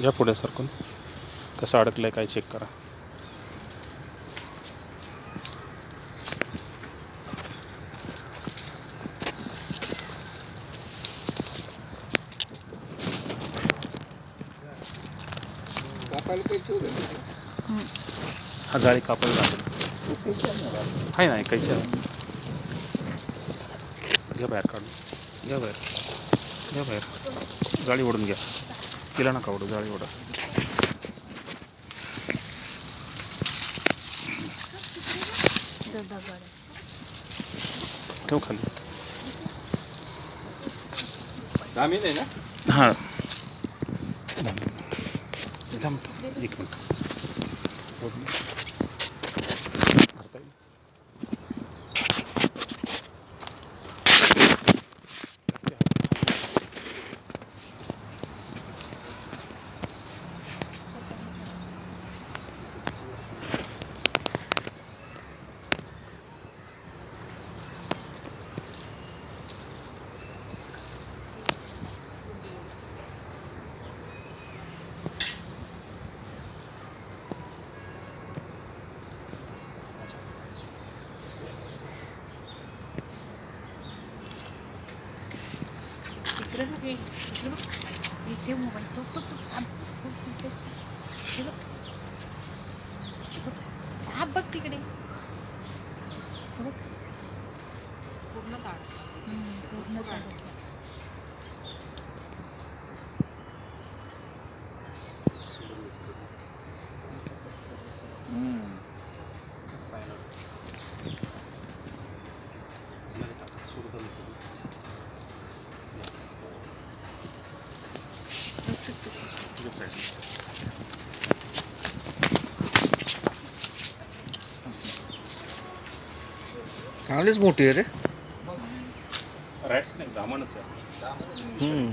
घ्या पुढे सरकून. कसं अडकलं आहे काय चेक करा. हा जाळी कापायला लागेल. आहे ना ऐकायची आहे घ्या बाहेर काढून. घ्या बाहेर. घ्या बाहेर. जाळी ओढून घ्या. तिला नका ओढू जाळी ओढा ठेव खाली. जामीन आहे ना? हां. थांब थांब. एक मिनिट. इकडे बघ इकडे बघ इथे मोबाईल तो तो तो साप बघ. साप बघ तिकडे. पूर्ण झाड पूर्ण झालं. Side. चांगलीच मोठी आहे रे. रॅट्स नाही दामणच आहे. हम्म.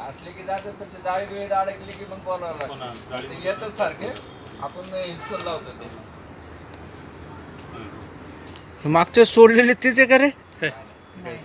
असले की जातात पण ते जाळी बिळी अडकली की मग बोलावं हो लागतं येतात सारखे. आपण हिसकून लावतो ते. मागचे सोडलेले तेच आहे का रे नाही.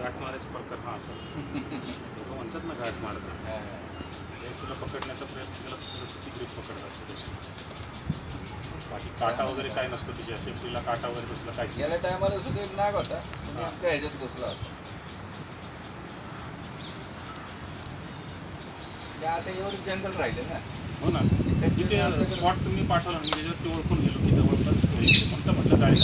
घाट मारायचा प्रकार हा असं असतं. लोकं म्हणतात ना घाट मारतात त्यावेळेस तुला पकडण्याचा प्रयत्न केला तर तुला सुट्टी ग्रीप पकडत असते तशी बाकी काटा वगैरे काय नसतं तुझ्या. शेपटीला काटा वगैरे तसलं नाही. गेल्या टायमाला सुद्धा एक नाग होता. नेमका ह्याच्यात घुसला होता. ते आता एवढं जंगल राहिले ना. हो ना. तिथे स्पॉट तुम्ही पाठवला मी त्याच्यावर ते ओळखून गेलो की जवळपास म्हणतं म्हटलं जाळी.